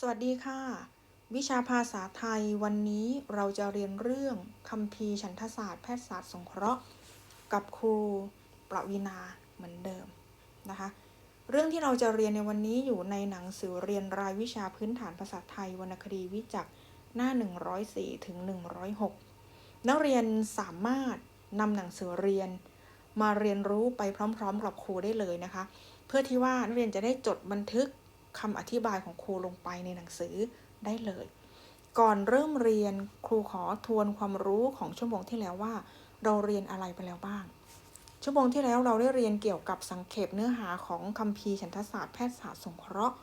สวัสดีค่ะ วิชาภาษาไทยวันนี้เราจะเรียนเรื่องคัมภีร์ฉันทศาสตร์แพทยศาสตร์สงเคราะห์ กับครูประวินาเหมือนเดิมนะคะ เรื่องที่เราจะเรียนในวันนี้อยู่ในหนังสือเรียนรายวิชาพื้นฐานภาษาไทยวรรณคดีวิจักหน้า 104ถึง106 นักเรียนสามารถนำหนังสือเรียนมาเรียนรู้ไปพร้อม ๆ กับครูได้เลยนะคะ เพื่อที่ว่านักเรียนจะได้จดบันทึก คำอธิบายของครูลงไปในหนังสือได้เลย ก่อนเริ่มเรียนครูขอทวนความรู้ของชั่วโมงที่แล้วว่า เราเรียนอะไรไปแล้วบ้าง ชั่วโมงที่แล้วเราได้เรียนเกี่ยวกับสังเขปเนื้อหาของคัมภีร์ฉันทศาสตร์แพทยศาสตร์สงเคราะห์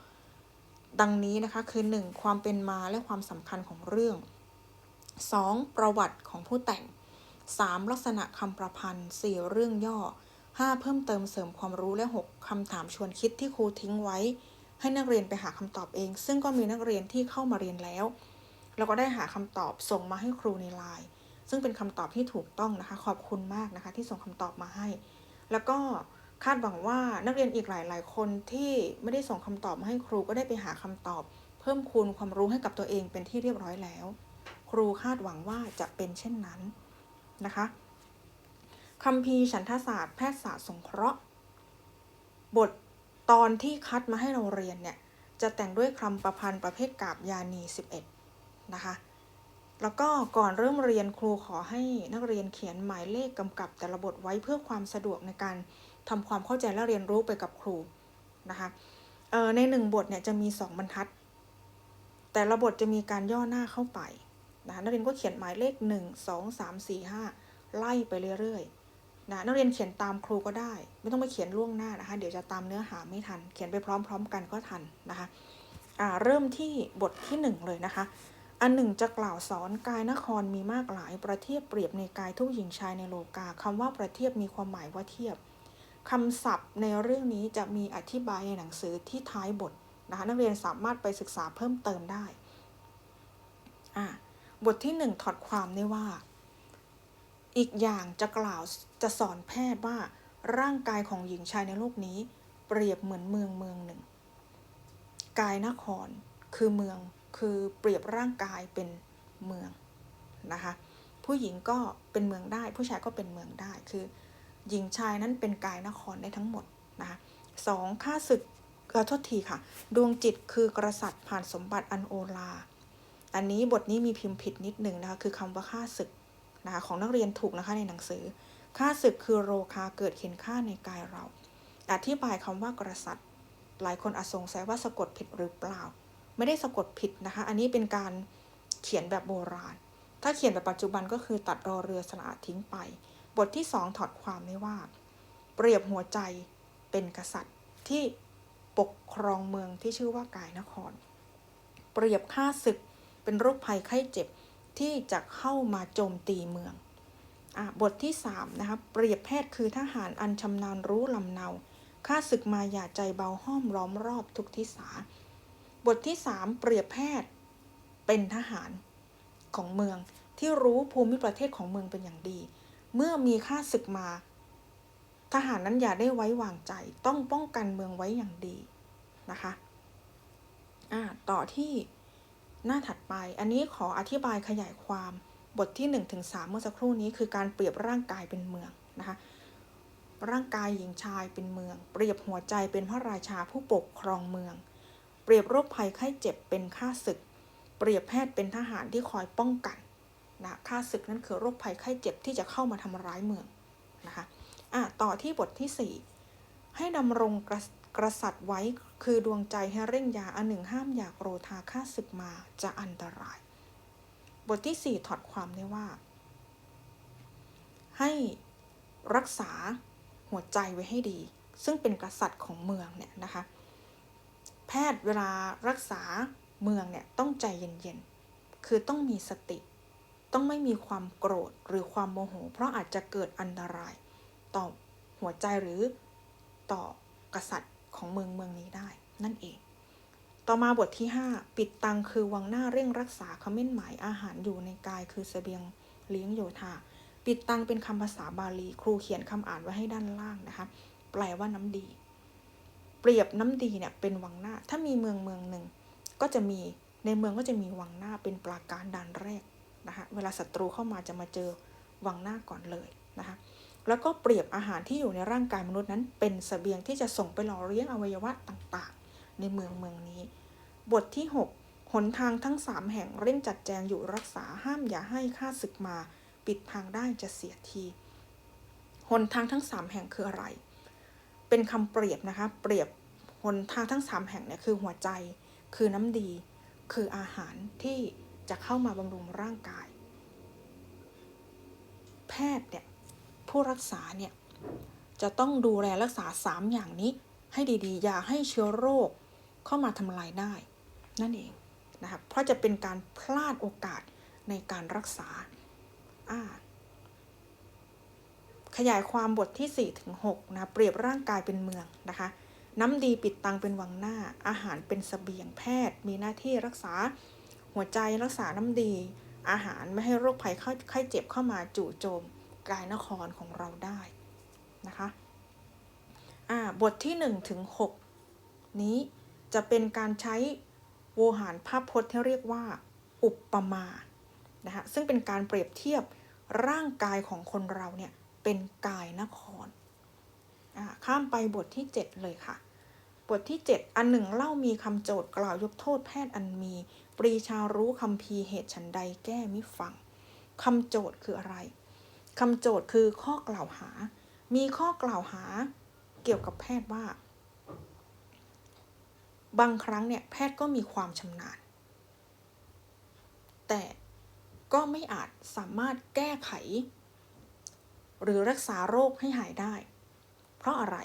ดังนี้นะคะคือ 1. ความเป็นมาและความสำคัญของเรื่อง 2. ประวัติของผู้แต่ง 3. ลักษณะคำประพันธ์ 4. เรื่องย่อ 5. เพิ่มเติมเสริมความรู้และ 6. คำถามชวนคิดที่ครูทิ้งไว้ ให้นักเรียนไปหาคำตอบเอง ซึ่งก็มีนักเรียนที่เข้ามาเรียนแล้ว แล้วก็ได้หาคำตอบส่งมาให้ครูในไลน์ซึ่งเป็นคำตอบที่ถูกต้องนะคะ ขอบคุณมากนะคะ ที่ส่งคำตอบมาให้ แล้วก็คาดหวังว่านักเรียนอีกหลาย ๆ คนที่ไม่ได้ส่งคำตอบมาให้ครูก็ได้ไปหาคำตอบ เพิ่มคูณความรู้ให้กับตัวเองเป็นที่เรียบร้อยแล้ว ครูคาดหวังว่าจะเป็นเช่นนั้นนะคะคัมภีร์ฉันทศาสตร์แพทยศาสตร์สงเคราะห์ บท ตอนที่คัดมาให้เราเรียนเนี่ย จะแต่งด้วยคำประพันธ์ประเภทกาบยานี 11 นะคะ แล้วก็ก่อนเริ่มเรียนครูขอให้นักเรียนเขียนหมายเลขกำกับแต่ละบทไว้เพื่อความสะดวกในการทำความเข้าใจและเรียนรู้ไปกับครูนะคะในหนึ่งบทเนี่ยจะมี 2 บรรทัด แต่ละบทจะมีการย่อหน้าเข้าไปนะคะนักเรียนก็เขียนหมายเลข 1 2 3 4 5 ไล่ไปเรื่อยๆ นะนักเรียนเขียนตามครูก็ได้ ไม่ต้องไปเขียนล่วงหน้านะคะ เดี๋ยวจะตามเนื้อหาไม่ทัน เขียนไปพร้อม ๆ กันก็ทันนะคะะเริ่มที่บทที่ 1 เลยนะคะ อันหนึ่งจะกล่าวสอนกายนครมีมากหลายประเทียบเปรียบในกายทุกหญิงชายในโลกาคำว่าประเทียบมีความหมายว่าเทียบคำศัพท์ในเรื่องนี้จะมีอธิบายในหนังสือที่ท้ายบทนะคะนักเรียนสามารถไปศึกษาเพิ่มเติมได้อ่าบทที่หนึ่งถอดความได้ว่า อีกอย่างจะกล่าว จะสอนแพทย์ว่าร่างกายของหญิงชายในโลกนี้ เปรียบเหมือนเมืองเมืองหนึ่ง กายนครคือเมืองคือเปรียบร่างกายเป็นเมืองนะคะผู้หญิงก็เป็นเมืองได้ ผู้ชายก็เป็นเมืองได้คือ หญิงชายนั้นเป็นกายนครได้ทั้งหมดนะคะสองข้าศึกขอโทษทีค่ะ ดวงจิตคือกษัตริย์ผ่านสมบัติอันโอลา อันนี้บทนี้มีพิมพ์ผิดนิดหนึ่งนะคะคือคำว่าข้าศึกนะคะของนักเรียนถูกนะคะในหนังสือ ข้าศึกคือโรคาเกิดเห็นค่าในกายเรา อธิบายคำว่ากษัตริย์หลายคนอาจสงสัยว่าสะกดผิดหรือเปล่า ไม่ได้สะกดผิดนะคะ อันนี้เป็นการเขียนแบบโบราณ ถ้าเขียนแบบปัจจุบันก็คือตัดรอเรือสระทิ้งไป บทที่สองถอดความได้ว่า เปรียบหัวใจเป็นกษัตริย์ที่ปกครองเมืองที่ชื่อว่ากายนคร เปรียบข้าศึกเป็นโรคภัยไข้เจ็บที่จะเข้ามาโจมตีเมือง บทที่3นะคะเปรียบแพทย์คือทหารอันชำนาญรู้ลำเนาข้าศึกมาอย่าใจเบาห้อมล้อมรอบทุกทิศา บทที่ 3 เปรียบแพทย์เป็นทหารของเมืองที่รู้ภูมิประเทศของเมืองเป็นอย่างดี เมื่อมีข้าศึกมา ทหารนั้นอย่าได้ไว้วางใจ ต้องป้องกันเมืองไว้อย่างดีนะคะอ่าต่อที่หน้าถัดไป อันนี้ขออธิบายขยายความ บทที่1ถึง3เมื่อสักครู่นี้คือการเปรียบร่างกายเป็นเมืองนะคะร่างกายหญิงชายเป็นเมือง เปรียบหัวใจเป็นพระราชาผู้ปกครองเมือง เปรียบโรคภัยไข้เจ็บเป็นค่าศึก เปรียบแพทย์เป็นทหารที่คอยป้องกันนะค่าศึกนั่นคือโรคภัยไข้เจ็บที่จะเข้ามาทำร้ายเมืองนะคะอะต่อที่บทที่ 4 ให้ดำรงกระกระสัตไว้คือดวงใจให้เร่งยาอันหนึ่งห้ามอยากโรธาค่าศึกมาจะอันตราย บทที่ 4 ถอดความได้ว่า ให้รักษาหัวใจไว้ให้ดี ซึ่งเป็นกษัตริย์ของเมืองเนี่ยนะคะ แพทย์เวลารักษาเมืองเนี่ยต้องใจเย็นๆ คือต้องมีสติ ต้องไม่มีความโกรธหรือความโมโห เพราะอาจจะเกิดอันตราย ต่อหัวใจหรือต่อกษัตริย์ของเมืองเมืองนี้ได้ นั่นเอง ต่อมาบทที่ 5 ปิดตังคือวังหน้าเร่งรักษาคำเม่นหมายอาหารอยู่ในกายคือสเสบียงเลี้ยงโยธา ปิดตังเป็นคำภาษาบาลี ครูเขียนคำอ่านไว้ให้ด้านล่างนะคะ แปลว่าน้ำดี เปรียบน้ำดีเนี่ยเป็นวังหน้า ถ้ามีเมืองเมืองหนึ่งก็จะมีในเมืองก็จะมีวังหน้าเป็นปราการด่านแรกนะคะเวลาศัตรูเข้ามาจะมาเจอวังหน้าก่อนเลยนะคะแล้วก็เปรียบอาหารที่อยู่ในร่างกายมนุษย์นั้นเป็นสเสบียงที่จะส่งไปหล่อเลี้ยงอวัยวะต่างๆ ในเมืองเมืองนี้ บทที่ 6 หนทางทั้ง3แห่งเร่งจัดแจงอยู่รักษาห้ามอย่าให้ข้าศึกมา ปิดทางได้จะเสียที หนทางทั้ง3แห่งคืออะไร เป็นคำเปรียบนะคะ เปรียบหนทางทั้ง3แห่งเนี่ยคือหัวใจ คือน้ำดี คืออาหารที่จะเข้ามาบำรุงร่างกาย แพทย์เนี่ยผู้รักษาเนี่ยจะต้องดูแลรักษา 3 อย่างนี้ให้ดีๆ อย่าให้เชื้อโรค เข้ามาทำลายได้ นั่นเองนะครับเพราะจะเป็นการพลาดโอกาสในการรักษา ขยายความบทที่ 4 ถึง6นะเปรียบร่างกายเป็นเมืองนะคะน้ำดีปิดตังเป็นวังหน้า อาหารเป็นสเสบียงแพทย์ มีหน้าที่รักษาหัวใจรักษาน้ำดี อาหารไม่ให้โรคภัยไข้เจ็บเข้ามาจู่โจมกายนครของเราได้นะคะอ่าบทที่1ถึง6นี้ จะเป็นการใช้โวหารภาพพจน์ที่เรียกว่า อุปมานะคะซึ่งเป็นการเปรียบเทียบร่างกายของคนเราเนี่ยเป็นกายนครข้ามไปบทที่ 7 เลยค่ะ บทที่ 7 อันหนึ่งเล่ามีคำโจทย์กล่าวยกโทษแพทย์อันมี ปรีชารู้คำพีเหตุฉันใดแก้มิฟังคำโจทย์คืออะไรคำโจทย์คือข้อกล่าวหา มีข้อกล่าวหาเกี่ยวกับแพทย์ว่า บางครั้งเนี่ยแพทย์ก็มีความชำนาญ แต่ก็ไม่อาจสามารถแก้ไข หรือรักษาโรคให้หายได้ เพราะอะไร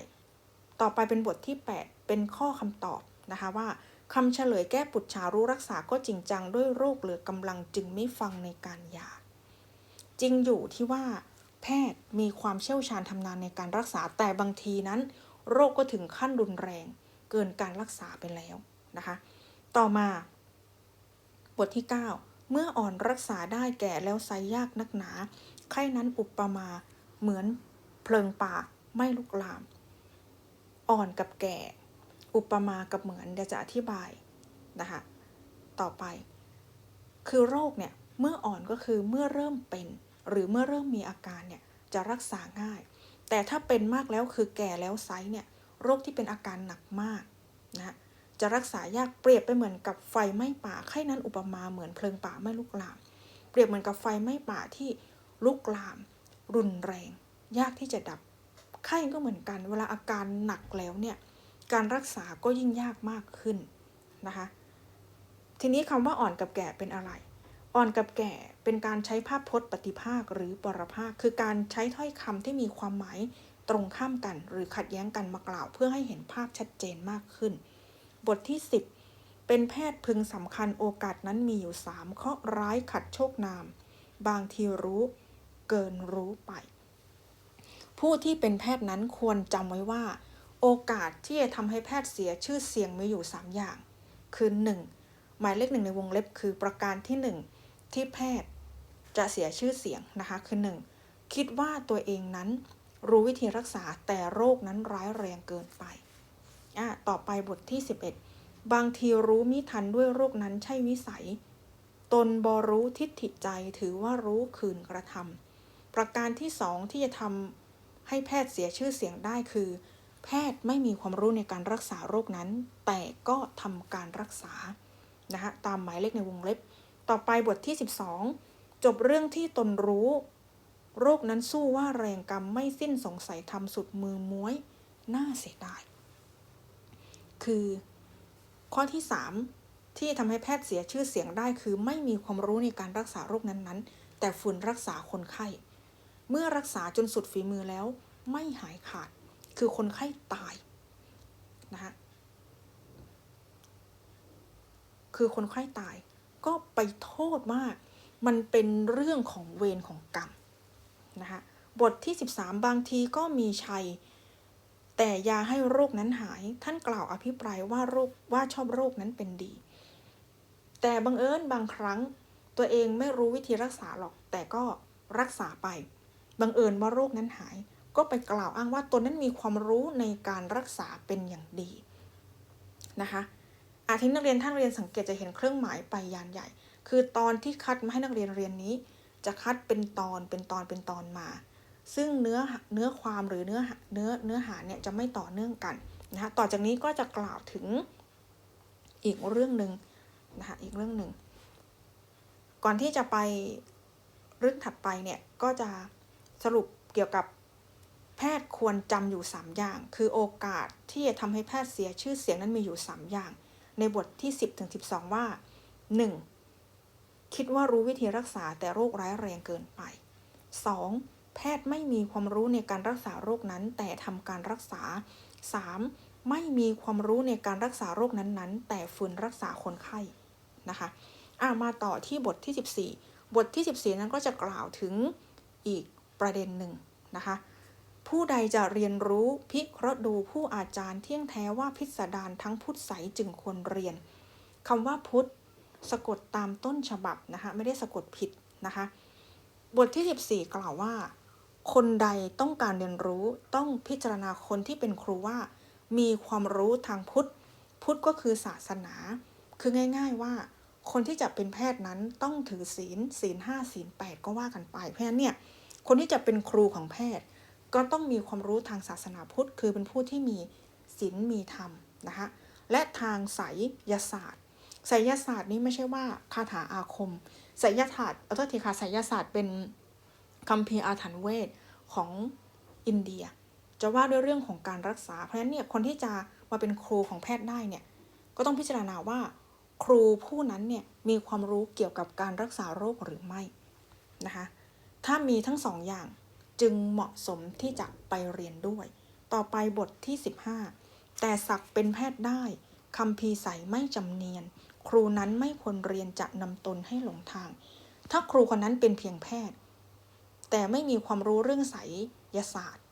ต่อไปเป็นบทที่ 8 เป็นข้อคำตอบนะคะว่าคำเฉลยแก้ปุจฉารู้รักษาก็จริงจังด้วยโรคเหลือกำลังจึงไม่ฟังในการยา จริงอยู่ที่ว่า แพทย์มีความเชี่ยวชาญทำนานในการรักษาแต่บางทีนั้น โรคก็ถึงขั้นรุนแรง เกินการรักษาไปแล้วนะคะ ต่อมา บทที่ 9 เมื่ออ่อนรักษาได้แก่แล้วไซยากนักหนา ไข้นั้นอุปมาเหมือนเพลิงป่าไม่ลุกลาม อ่อนกับแก่ อุปมากับเหมือนเดี๋ยวจะอธิบายนะคะ ต่อไป คือโรคเนี่ยเมื่ออ่อนก็คือเมื่อเริ่มเป็น หรือเมื่อเริ่มมีอาการเนี่ยจะรักษาง่าย แต่ถ้าเป็นมากแล้วคือแก่แล้วไซเนี่ย โรคที่เป็นอาการหนักมากนะจะรักษายากเปรียบไปเหมือนกับไฟไหม้ป่าไข้นั้นอุปมาเหมือนเพลิงป่าไม่ลุกลาม เปรียบเหมือนกับไฟไหม้ป่าที่ลุกลาม รุนแรง ยากที่จะดับ ไข้ก็เหมือนกัน เวลาอาการหนักแล้วเนี่ยการรักษาก็ยิ่งยากมากขึ้นนะคะทีนี้คำว่าอ่อนกับแก่เป็นอะไร อ่อนกับแก่เป็นการใช้ภาพพจน์ปฏิภาคหรือปรภาค คือการใช้ถ้อยคำที่มีความหมาย ตรงข้ามกันหรือขัดแย้งกันมากล่าว เพื่อให้เห็นภาพชัดเจนมากขึ้น บทที่ 10 เป็นแพทย์พึงสำคัญโอกาสนั้นมีอยู่ 3 เคราะร้ายขัดโชคนาม บางทีรู้เกินรู้ไป ผู้ที่เป็นแพทย์นั้นควรจำไว้ว่า โอกาสที่จะทำให้แพทย์เสียชื่อเสียงมีอยู่ 3 อย่าง คือ 1. หมายเลขหนึ่งในวงเล็บคือประการที่ 1 ที่แพทย์จะเสียชื่อเสียงนะคะคือ 1. คิดว่าตัวเองนั้น รู้วิธีรักษาแต่โรคนั้นร้ายแรงเกินไปอะต่อไปบทที่ 11 บางทีรู้มิทันด้วยโรคนั้นใช่วิสัย ตนบรู้ทิฏฐิใจถือว่ารู้คืนกระทำประการที่สองที่จะทำให้แพทย์เสียชื่อเสียงได้คือ แพทย์ไม่มีความรู้ในการรักษาโรคนั้น แต่ก็ทำการรักษานะคะตามหมายเลขในวงเล็บ ต่อไปบทที่ 12 จบเรื่องที่ตนรู้ โรคนั้นสู้ว่าแรงกรรมไม่สิ้นสงสัยทำสุดมือม้วยน่าเสียดาย คือ ข้อที่ 3 ที่ทำให้แพทย์เสียชื่อเสียงได้คือไม่มีความรู้ในการรักษาโรคนั้นๆ แต่ฝืนรักษาคนไข้ เมื่อรักษาจนสุดฝีมือแล้ว ไม่หายขาด คือคนไข้ตายนะคะคือคนไข้ตายก็ไปโทษว่ามันเป็นเรื่องของเวรของกรรม นะคะบทที่ 13 บางทีก็มีชัย แต่ยาให้โรคนั้นหาย ท่านกล่าวอภิปรายว่าโรคว่าชอบโรคนั้นเป็นดี แต่บังเอิญบางครั้งตัวเองไม่รู้วิธีรักษาหรอก แต่ก็รักษาไป บังเอิญว่าโรคนั้นหาย ก็ไปกล่าวอ้างว่าตนนั้นมีความรู้ในการรักษาเป็นอย่างดีนะคะอาที่นักเรียนท่านเรียนสังเกตจะเห็นเครื่องหมายไปยานใหญ่ คือตอนที่คัดมาให้นักเรียนเรียนนี้ จะคัดเป็นตอนเป็นตอนเป็นตอนมา ซึ่งเนื้อเนื้อความหรือเนื้อเนื้อเนื้อหาเนี่ยจะไม่ต่อเนื่องกันนะคะต่อจากนี้ก็จะกล่าวถึงอีกเรื่องหนึ่งนะคะอีกเรื่องหนึ่งก่อนที่จะไปเรื่องถัดไปเนี่ยก็จะสรุปเกี่ยวกับแพทย์ควรจำอยู่ 3 อย่าง คือโอกาสที่จะทำให้แพทย์เสียชื่อเสียงนั้นมีอยู่ 3 อย่าง ในบทที่ 10ถึง12 ว่า 1. คิดว่ารู้วิธีรักษาแต่โรคร้ายแรงเกินไป 2. แพทย์ไม่มีความรู้ในการรักษาโรคนั้น แต่ทำการรักษา 3. ไม่มีความรู้ในการรักษาโรคนั้นๆ แต่ฝืนรักษาคนไข้นะคะอ่ามาต่อที่บทที่ 14 บทที่ 14 นั้นก็จะกล่าวถึงอีกประเด็นหนึ่งนะคะผู้ใดจะเรียนรู้พิเคราะห์ดูผู้อาจารย์เที่ยงแท้ว่าพิสดารทั้งพุทธใสจึงควรเรียนคำว่าพุทธ สะกดตามต้นฉบับนะคะไม่ได้สะกดผิดนะคะ บทที่ 14 กล่าวว่า คนใดต้องการเรียนรู้ต้องพิจารณาคนที่เป็นครูว่า มีความรู้ทางพุทธ พุทธก็คือศาสนา คือง่าย ๆว่า คนที่จะเป็นแพทย์นั้นต้องถือศีลศีลห้าศีลแปดก็ว่ากันไป เพราะฉะนั้นเนี่ยคนที่จะเป็นครูของแพทย์ ก็ต้องมีความรู้ทางศาสนาพุทธ คือเป็นผู้ที่มีศีลมีธรรมนะคะและทางไสยศาสตร์ ไสยศาสตร์นี้ไม่ใช่ว่าคาถาอาคมไสยศาสตร์เอาโทษทีค่ะไสยศาสตร์เป็นคัมภีร์อาถรรพ์เวทของอินเดีย จะว่าด้วยเรื่องของการรักษา เพราะฉะนั้นเนี่ยคนที่จะมาเป็นครูของแพทย์ได้เนี่ยก็ต้องพิจารณาว่า ครูผู้นั้นเนี่ยมีความรู้เกี่ยวกับการรักษาโรคหรือไม่นะคะถ้ามีทั้งสองอย่างจึงเหมาะสมที่จะไปเรียนด้วย ต่อไปบทที่ 15 แต่ศักเป็นแพทย์ได้คำพีใสไม่จำเนียน ครูนั้นไม่ควรเรียนจะนำตนให้หลงทาง ถ้าครูคนนั้นเป็นเพียงแพทย์ แต่ไม่มีความรู้เรื่องไสยศาสตร์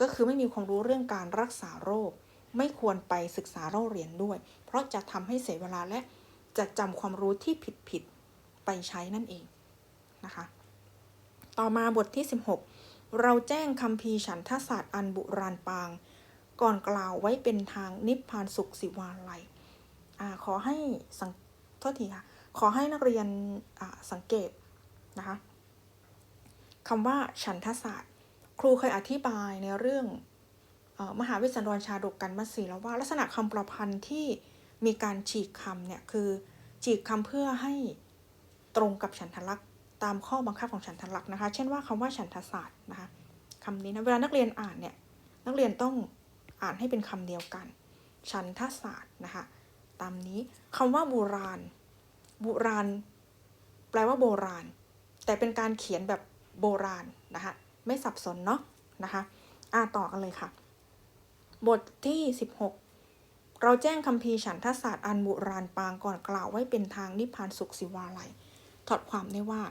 ก็คือไม่มีความรู้เรื่องการรักษาโรค ไม่ควรไปศึกษาเล่าเรียนด้วย เพราะจะทำให้เสียเวลาและจะจำความรู้ที่ผิดๆไปใช้นั่นเองนะคะ ต่อมาบทที่ 16 เราแจ้งคำพีฉันทศาสตร์อันบุราณปาง ก่อนกล่าวไว้เป็นทางนิพพานสุขสิวาลัย ขอให้สังโทษทีค่ะ ขอให้นักเรียนสังเกตนะคะคำว่าฉันทศาสตร์ ครูเคยอธิบายในเรื่องอมหาวิสันดรชาดกกันมาสีแล้วว่า ลักษณะคำประพันธ์ที่มีการฉีกคำเนี่ยคือฉีกคำเพื่อให้ตรงกับฉันทลักษณ์ตามข้อบังคับของฉันทลักษณ์นะคะ เช่นว่าคำว่าฉันทศาสตร์นะคะคำนี้นะเวลานักเรียนอ่านเนี่ยนักเรียนต้องอ่านให้เป็นคำเดียวกัน ฉันทศาสตร์นะคะ ตามนี้คำว่าโบราณโบราณ แปลว่าโบราณ แต่เป็นการเขียนแบบโบราณนะคะไม่สับสนเนาะนะคะอ่าต่อกันเลยค่ะ บทที่ 16 เราแจ้งคำพีฉันทศาสตร์อันโบราณปางก่อนกล่าวไว้เป็นทางนิพพานสุขสิวาลัยถอดความได้ว่า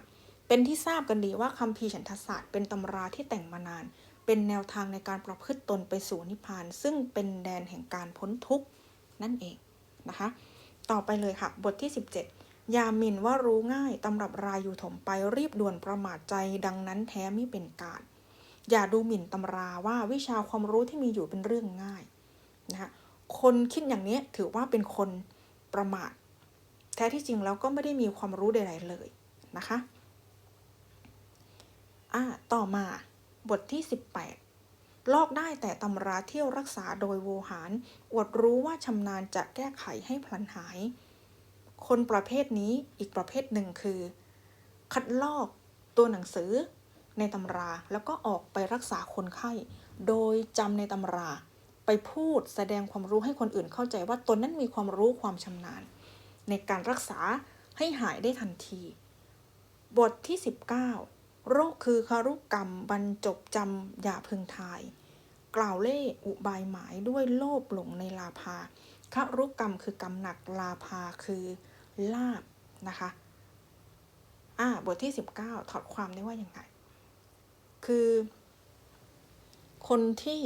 เป็นที่ทราบกันดีว่าคำพีฉันทศาสตร์เป็นตำราที่แต่งมานาน เป็นแนวทางในการประพฤติตนไปสู่นิพพาน ซึ่งเป็นแดนแห่งการพ้นทุกข์นั่นเอง นะคะ ต่อไปเลยค่ะ บทที่ 17 ยามินว่ารู้ง่ายตำรับรายอยู่ถมไปรีบด่วนประมาทใจดังนั้นแท้ไม่เป็นการอย่าดูหมิ่นตำราว่าวิชาความรู้ที่มีอยู่เป็นเรื่องง่ายนะคะคนคิดอย่างนี้ถือว่าเป็นคนประมาท แท้ที่จริงแล้วก็ไม่ได้มีความรู้ใดๆเลยนะคะอ่าต่อมาบทที่ 18 ลอกได้แต่ตำราเที่ยวรักษาโดยโวหาร อวดรู้ว่าชำนาญจะแก้ไขให้พลันหาย คนประเภทนี้อีกประเภทหนึ่งคือ คัดลอกตัวหนังสือ ในตำราแล้วก็ออกไปรักษาคนไข้ โดยจำในตำรา ไปพูดแสดงความรู้ให้คนอื่นเข้าใจว่าตนนั้นมีความรู้ความชำนาญ ในการรักษาให้หายได้ทันที บทที่ 19โรคคือคารุกรรมบรรจบจำอย่าพึงทาย กล่าวเล่อุบายหมายด้วยโลภหลงในลาภาครุกรรมคือกรรมหนักลาภาคือลาบนะคะอ่าบทที่ 19 ถอดความได้ว่าอย่างไรคือ คนที่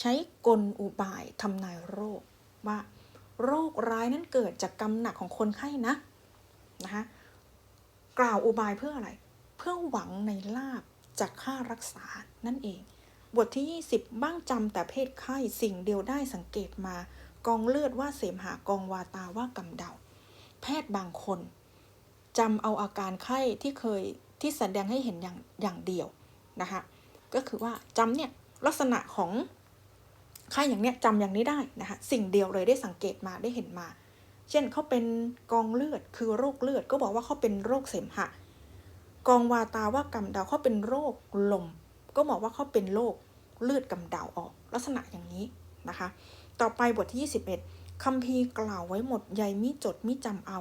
ใช้กลอุบายทำนายโรคว่า โรคร้ายนั้นเกิดจากกรรมหนักของคนไข้นะนะคะกล่าวอุบายเพื่ออะไร เพื่อหวังในลาบจากค่ารักษานั่นเอง บทที่ 20 บ้างจำแต่เพศไข้สิ่งเดียวได้สังเกตมา กองเลือดว่าเสมหากองวาตาว่ากำเดา แพทย์บางคนจำเอาอาการไข้ที่เคยที่แสดงให้เห็นอย่างอย่างเดียวนะคะก็คือว่าจำเนี่ยลักษณะของไข้อย่างเนี้ยจำอย่างนี้ได้นะคะสิ่งเดียวเลยได้สังเกตมาได้เห็นมา เช่นเขาเป็นกองเลือดคือโรคเลือดก็บอกว่าเขาเป็นโรคเสมหะ กองวาตาว่ากำเดาเขาเป็นโรคลม ก็บอกว่าเขาเป็นโรคเลือดกำเดาออก ลักษณะอย่างนี้นะคะ ต่อไปบทที่ 21คัมภีร์กล่าวไว้หมดใยมิจดมิจำเอา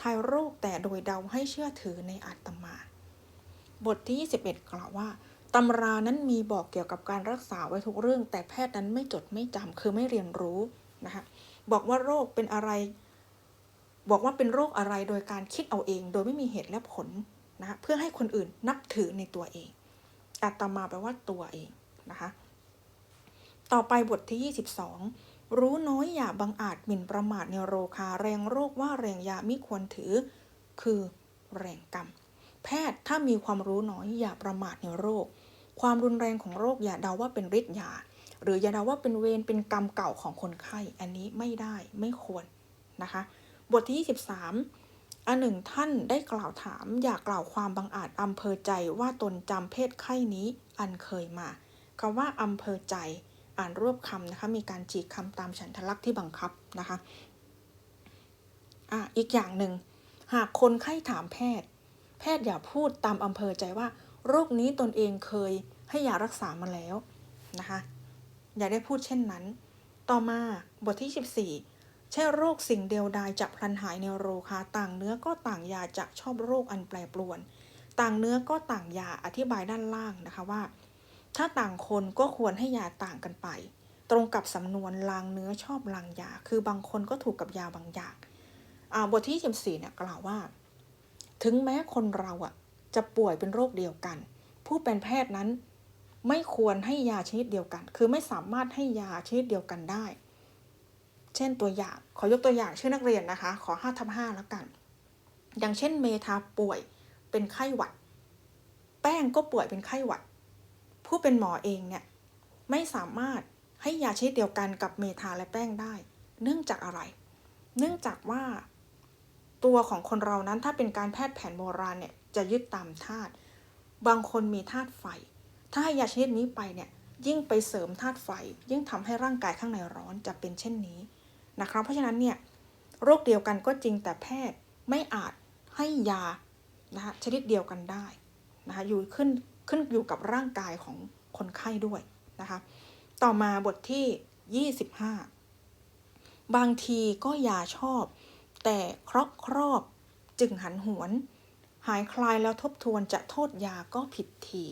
ทายโรคแต่โดยเดาให้เชื่อถือในอาตมา บทที่ 21 กล่าวว่าตำรานั้นมีบอกเกี่ยวกับการรักษาไว้ทุกเรื่อง แต่แพทย์นั้นไม่จดไม่จำคือไม่เรียนรู้นะคะบอกว่าโรคเป็นอะไร บอกว่าเป็นโรคอะไรโดยการคิดเอาเอง โดยไม่มีเหตุและผลนะะเพื่อให้คนอื่นนับถือในตัวเอง อาตมาแปลว่าตัวเองนะคะ ต่อไปบทที่ 22 รู้น้อยอย่าบังอาจหมิ่นประมาทในโรคาแรงโรคว่าแรงยามิควรถือ คือแรงกรรม แพทย์ถ้ามีความรู้น้อยอย่าประมาทในโรค ความรุนแรงของโรคอย่าเดาว่าเป็นฤทธิ์ยา หรืออย่าเดาว่าเป็นเวรเป็นกรรมเก่าของคนไข้ อันนี้ไม่ได้ไม่ควรนะคะ บทที่ 23 อันหนึ่งท่านได้กล่าวถามอยากล่าวความบังอาจอำเภอใจว่าตนจำเพศไข้นี้อันเคยมาคำว่าอำเภอใจอ่านรวบคำนะคะมีการจีกคำตามฉันทลักษณ์ที่บังคับนะคะอะอีกอย่างหนึ่งหากคนไข้ถามแพทย์ แพทย์อย่าพูดตามอำเภอใจว่า โรคนี้ตนเองเคยให้ยารักษามาแล้วนะคะอย่าได้พูดเช่นนั้น ต่อมาบทที่ 14 ใช่โรคสิ่งเดียวดายจะพลันหายในโรคาต่างเนื้อก็ต่างยาจะชอบโรคอันแปรปรวน ต่างเนื้อก็ต่างยาอธิบายด้านล่างนะคะว่า ถ้าต่างคนก็ควรให้ยาต่างกันไป ตรงกับสำนวนลางเนื้อชอบลางยา คือบางคนก็ถูกกับยาบางอย่างบทที่14เนี่ยกล่าวว่า ถึงแม้คนเราอะจะป่วยเป็นโรคเดียวกัน ผู้เป็นแพทย์นั้นไม่ควรให้ยาชนิดเดียวกัน คือไม่สามารถให้ยาชนิดเดียวกันได้ เช่นตัวอย่าง ขอยกตัวอย่างชื่อนักเรียนนะคะ ขอ5ทับ5แล้วกัน อย่างเช่นเมทาป่วยเป็นไข้หวัด แป้งก็ป่วยเป็นไข้หวัด ผู้เป็นหมอเองเนี่ยไม่สามารถให้ยาชนิดเดียวกันกับเมทาและแป้งได้ เนื่องจากอะไร เนื่องจากว่า ตัวของคนเรานั้นถ้าเป็นการแพทย์แผนโบราณเนี่ยจะยึดตามธาตุ บางคนมีธาตุไฟ ถ้าให้ยาชนิดนี้ไปเนี่ยยิ่งไปเสริมธาตุไฟ ยิ่งทำให้ร่างกายข้างในร้อนจะเป็นเช่นนี้ นะครับเพราะฉะนั้นเนี่ยโรคเดียวกันก็จริงแต่แพทย์ไม่อาจให้ยานะคะชนิดเดียวกันได้นะคะอยู่ขึ้นขึ้นอยู่กับร่างกายของคนไข้ด้วยนะคะต่อมาบทที่ 25 บางทีก็ยาชอบ แต่เคราะครอบจึงหันหวน หายคลายแล้วทบทวนจะโทษยาก็ผิดที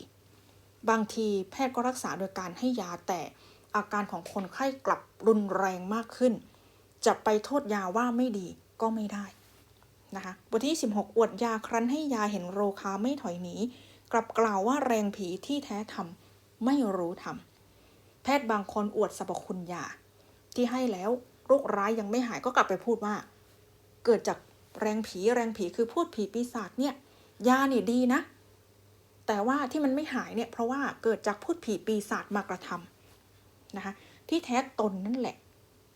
บางทีแพทย์ก็รักษาโดยการให้ยาแต่อาการของคนไข้กลับรุนแรงมากขึ้น จะไปโทษยาว่าไม่ดีก็ไม่ได้นะคะบทที่ 16 อวดยาครั้นให้ยาเห็นโรคาไม่ถอยหนีกลับกล่าวว่าแรงผีที่แท้ทำไม่รู้ทำแพทย์บางคนอวดสรรพคุณยา ที่ให้แล้วโรคร้ายยังไม่หายก็กลับไปพูดว่า เกิดจากแรงผีแรงผีคือพูดผีปีศาจเนี่ยยาเนี่ยดีนะ แต่ว่าที่มันไม่หายเนี่ยเพราะว่าเกิดจากพูดผีปีศาจมากระทำนะคะที่แท้ตนนั่นแหละ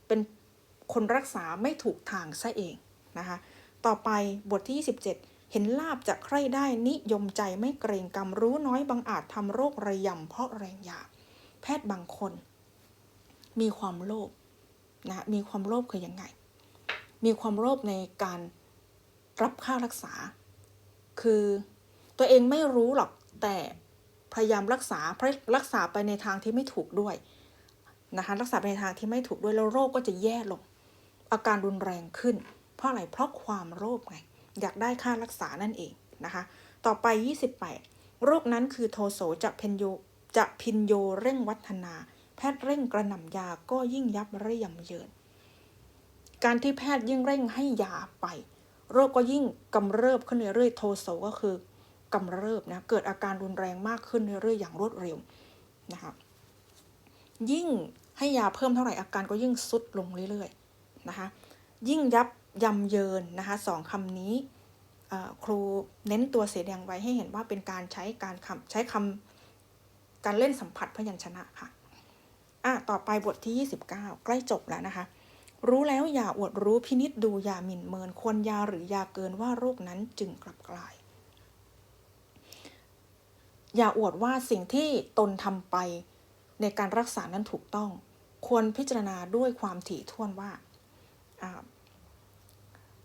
เป็น คนรักษาไม่ถูกทางซะเองนะคะ ต่อไปบทที่ 27 เห็นลาบจะใคร่ได้นิยมใจไม่เกรงกรรมรู้น้อยบางอาจทำโรคระยำเพราะแรงยาแพทย์บางคน มีความโลภนะมีความโลภคือยังไง มีความโลภในการรับค่ารักษา คือตัวเองไม่รู้หรอกแต่พยายามรักษารักษาไปในทางที่ไม่ถูกด้วยนะคะรักษาไปในทางที่ไม่ถูกด้วยแล้วโรคก็จะแย่ลง อาการรุนแรงขึ้น เพราะอะไรเพราะความโลภไง อยากได้ค่ารักษานั่นเองนะคะ ต่อไป 28 โรคนั้นคือโทโสจะเพนโยจะพินโยเร่งวัฒนา แพทย์เร่งกระหน่ำยาก็ยิ่งยับเระยำเยิน การที่แพทย์ยิ่งเร่งให้ยาไป โรคก็ยิ่งกำเริบขึ้นเรื่อยๆโทโสก็คือกำเริบนะเกิดอาการรุนแรงมากขึ้นเรื่อยๆอย่างรวดเร็วนะคะยิ่งให้ยาเพิ่มเท่าไหร่อาการก็ยิ่งสุดลงเรื่อย นะคะยิ่งยับยำเยินนะคะสองคำนี้ครูเน้นตัวเสียแดงไว้ให้เห็นว่าเป็นการใช้การคำใช้คำการเล่นสัมผัสพยัญชนะค่ะอะต่อไปบทที่ 29 ใกล้จบแล้วนะคะ รู้แล้วอย่าอวดรู้พินิษดูอย่าหมิ่นเมินควรยาหรือยาเกินว่าโรคนั้นจึงกลับกลาย อย่าอวดว่าสิ่งที่ตนทำไปในการรักษานั้นถูกต้อง ควรพิจารณาด้วยความถี่ถ้วนว่า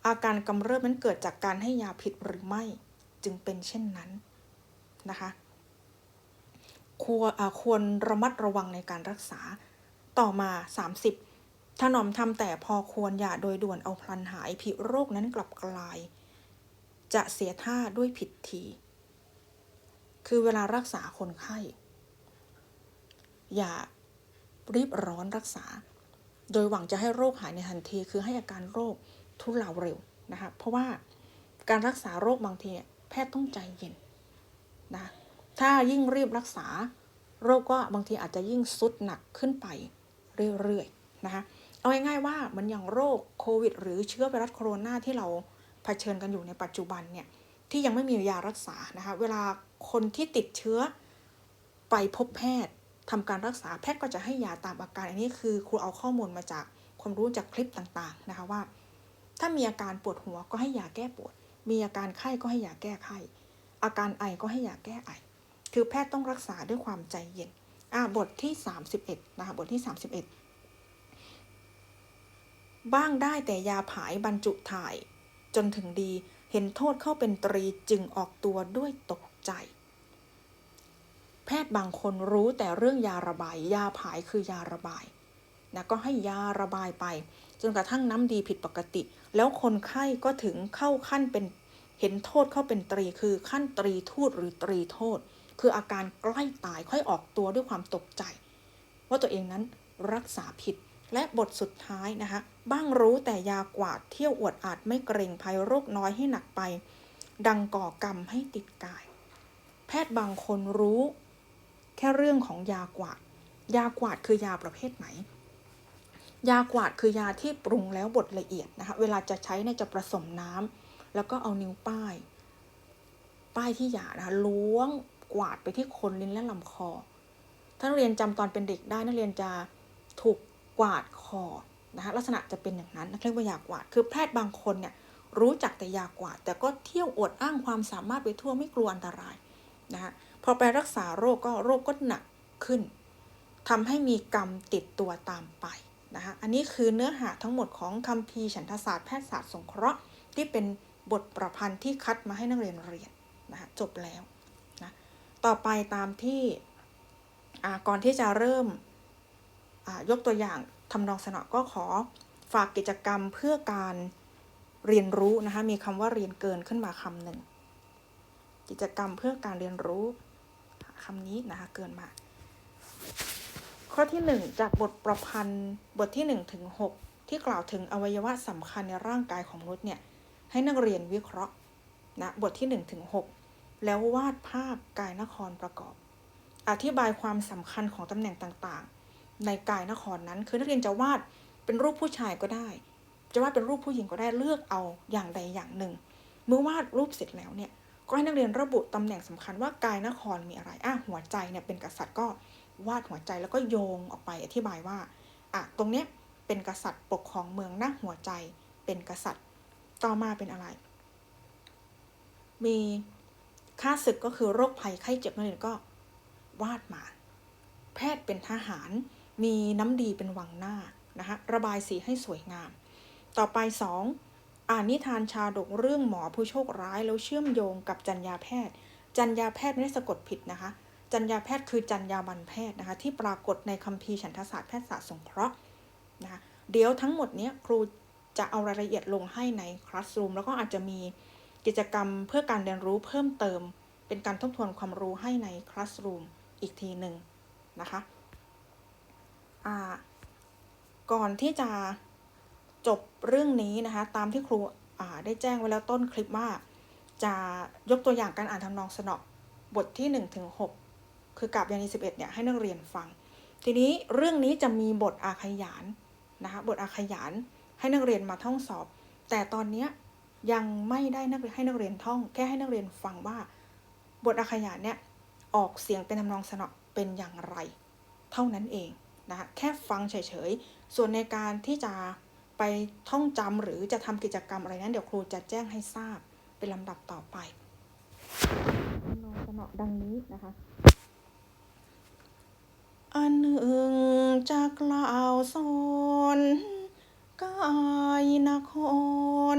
อาการกำเริบนั้นเกิดจากการให้ยาผิดหรือไม่จึงเป็นเช่นนั้นนะคะควรควรระมัดระวังในการรักษาต่อมา 30 ถนอมทำแต่พอควรอย่าโดยด่วนเอาพลันหายผิโรคนั้นกลับกลาย จะเสียท่าด้วยผิดที คือเวลารักษาคนไข้ อย่ารีบร้อนรักษา โดยหวังจะให้โรคหายในทันที คือให้อาการโรคทุเลาเร็วนะคะ เพราะว่าการรักษาโรคบางทีแพทย์ต้องใจเย็นนะถ้ายิ่งรีบรักษาโรคก็บางทีอาจจะยิ่งสุดหนักขึ้นไปเรื่อยๆนะคะ เอาง่ายๆว่ามันอย่างโรคโควิด หรือเชื้อไวรัสโคโรนาที่เราเผชิญกันอยู่ในปัจจุบันเนี่ยที่ยังไม่มียารักษานะคะ เวลาคนที่ติดเชื้อไปพบแพทย์ ทำการรักษาแพทย์ก็จะให้ยาตามอาการอันนี้คือครูเอาข้อมูลมาจากความรู้จากคลิปต่างๆนะคะว่า ถ้ามีอาการปวดหัวก็ให้ยาแก้ปวด มีอาการไข้ก็ให้ยาแก้ไข้ อาการไอก็ให้ยาแก้ไอ คือแพทย์ต้องรักษาด้วยความใจเย็นอ่าบทที่ 31นะคะบทที่ 31 บ้างได้แต่ยาผายบรรจุถ่ายจนถึงดีเห็นโทษเข้าเป็นตรีจึงออกตัวด้วยตกใจ แพทย์บางคนรู้แต่เรื่องยาระบายยาผายคือยาระบายนะก็ให้ยาระบายไป จนกระทั่งน้ำดีผิดปกติ แล้วคนไข้ก็ถึงเข้าขั้นเป็นเห็นโทษเข้าเป็นตรีคือขั้นตรีทูตหรือตรีโทษ คืออาการใกล้ตายค่อยออกตัวด้วยความตกใจ ว่าตัวเองนั้นรักษาผิดและบทสุดท้ายนะคะบ้างรู้แต่ยากวาดเที่ยวอวดอาจไม่เกรงภัยโรคน้อยให้หนักไป ดังก่อกรรมให้ติดกาย แพทย์บางคนรู้ ค่เรื่องของยากวาด ยากวาดคือยาประเภทไหน ยากวาดคือยาที่ปรุงแล้วบดละเอียดนะคะ เวลาจะใช้เนี่ยจะผสมน้ำแล้วก็เอานิ้วป้าย ป้ายที่ยานะคะล้วงกวาดไปที่คนลิ้นและลำคอ ถ้านักเรียนจำตอนเป็นเด็กได้นักเรียนจะถูกกวาดคอนะคะลักษณะจะเป็นอย่างนั้นนักเรียกว่ายากวาด คือแพทย์บางคนเนี่ยรู้จักแต่ยากวาด แต่ก็เที่ยวอวดอ้างความสามารถไปทั่วไม่กลัวอันตรายนะคะ พอไปรักษาโรคก็โรคก็หนักขึ้นทำให้มีกรรมติดตัวตามไปนะคะอันนี้คือเนื้อหาทั้งหมดของคัมภีร์ฉันทศาสตร์แพทยศาสตร์สงเคราะห์ ที่เป็นบทประพันธ์ที่คัดมาให้นักเรียนเรียนนะคะจบแล้วนะต่อไปตามที่ก่อนที่จะเริ่มยกตัวอย่างทำนองสนอก็ขอฝากกิจกรรมเพื่อการเรียนรู้นะคะมีคำว่าเรียนเกินขึ้นมาคำหนึ่งกิจกรรมเพื่อการเรียนรู้ คำนี้นะคะเกินมา ข้อที่ 1 จากบทประพันธ์บทที่1ถึง6ที่กล่าวถึงอวัยวะสำคัญในร่างกายของมนุษย์เนี่ยให้นักเรียนวิเคราะห์นะบทที่1ถึง6แล้ววาดภาพกายนครประกอบ อธิบายความสำคัญของตำแหน่งต่างๆ ในกายนครนั้นคือนักเรียนจะวาดเป็นรูปผู้ชายก็ได้ จะวาดเป็นรูปผู้หญิงก็ได้เลือกเอาอย่างใดอย่างหนึ่ง เมื่อวาดรูปเสร็จแล้วเนี่ย ก็ให้นักเรียนระบุตำแหน่งสำคัญว่ากายนครมีอะไรอะหัวใจเนี่ยเป็นกษัตริย์ก็วาดหัวใจแล้วก็โยงออกไปอธิบายว่าอะตรงเนี้ยเป็นกษัตริย์ปกครองเมืองหน้าหัวใจเป็นกษัตริย์ต่อมาเป็นอะไร มีค่าศึกก็คือโรคภัยไข้เจ็บนักเรียนก็วาดมา แพทย์เป็นทหาร มีน้ำดีเป็นวังหน้านะคะระบายสีให้สวยงาม ต่อไป 2. อ่านนิทานชาดกเรื่องหมอผู้โชคร้ายแล้วเชื่อมโยงกับจัญญาแพทย์ จัญญาแพทย์ไม่ได้สะกดผิดนะคะ จัญญาแพทย์คือจัญญาบันแพทย์นะคะ ที่ปรากฏในคัมภีร์ฉันทศาสตร์แพทยศาสตร์สงเคราะห์นะคะเดี๋ยวทั้งหมดนี้ครูจะเอารายละเอียดลงให้ในคลาสรูมแล้วก็อาจจะมีกิจกรรมเพื่อการเรียนรู้เพิ่มเติม เป็นการทบทวนความรู้ให้ในคลาสรูมอีกทีหนึ่งนะคะก่อนที่จะ จบเรื่องนี้นะคะตามที่ครูได้แจ้งไว้แล้วต้นคลิปว่า จะยกตัวอย่างการอ่านทำนองสนอบทที่1ถึง6คือกาบยานี11เนี่ยให้นักเรียนฟัง ทีนี้เรื่องนี้จะมีบทอาขยานนะคะบทอาขยานให้นักเรียนมาท่องสอบ แต่ตอนนี้ยังไม่ได้นักให้นักเรียนท่อง แค่ให้นักเรียนฟังว่า บทอาขยานเนี่ยออกเสียงเป็นทำนองสนอเป็นอย่างไร เท่านั้นเองนะคะแค่ฟังเฉยๆ ส่วนในการที่จะ ไปไปท่องจำหรือจะทำกิจกรรมอะไรนั้นเดี๋ยวครูจะแจ้งให้ทราบเป็นลำดับต่อไปนองสนอดังนี้นะคะ อันหนึ่งจะกล่าวสอนกายนคร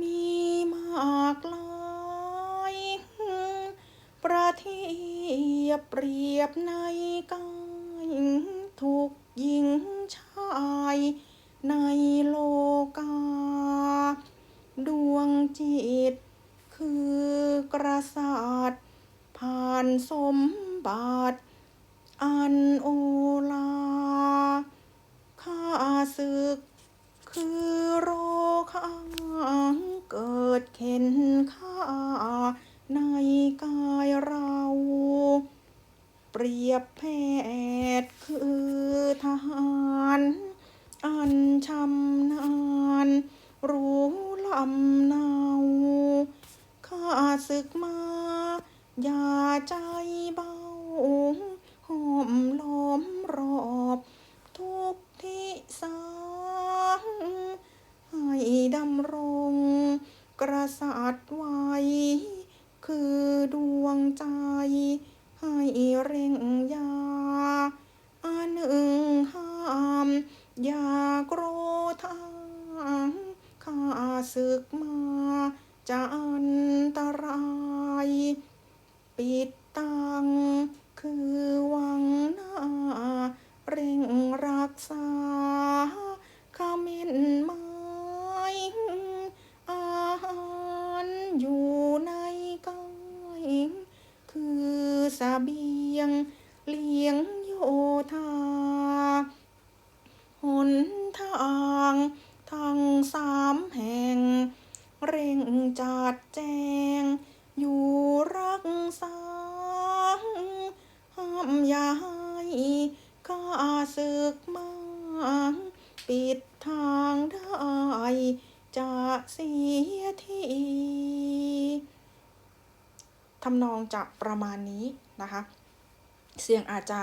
มีมากลายประเทียบเปรียบในกายทุกหญิงชาย ในโลกา ดวงจิต คือกษัตริย์ผ่านสมบัติอันโอลาข้าศึก คือโรคอังเกิดเข็นข้าในกายเรา เปรียบแพทย์คือทหาร อันชำนาญ รู้ลำเนาข้าศึกมา อย่าใจเบาห้อมล้อมรอบ ทุกทิศาให้ดำรง กษัตริย์ไว้ คือดวงใจ ให้เร่งยา อันหนึ่งห้าม อย่าโกรธาข้าศึกมา จะอันตราย ปิดตัง คือวังหน้า เร่งรักษาขมิ้นไม้ อาหารอยู่ในกาย คือสเสบียง เลี้ยงโยธา หนทางทั้งสามแห่ง เร่ งจัดแจง อยู่รักษาห้ามอย่าให้ข้าศึกมาปิดทางได้จะเสียทีทำนองจะประมาณนี้นะคะ เสียงอาจจะ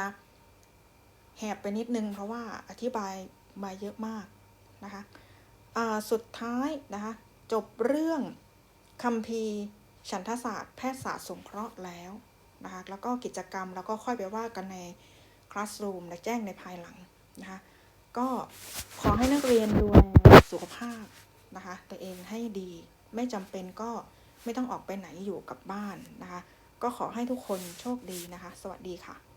แหบไปนิดนึง เพราะว่าอธิบายมาเยอะมากนะคะ สุดท้ายนะคะ จบเรื่องคัมภีร์ฉันทศาสตร์แพทยศาสตร์สงเคราะห์แล้วนะคะแล้วก็กิจกรรมแล้วก็ค่อยไปว่ากันในคลาสรูมและแจ้งในภายหลังนะคะก็ขอให้นักเรียนดูแลสุขภาพนะคะตัวเองให้ดี ไม่จำเป็นก็ไม่ต้องออกไปไหนอยู่กับบ้านนะคะ ก็ขอให้ทุกคนโชคดีนะคะ สวัสดีค่ะ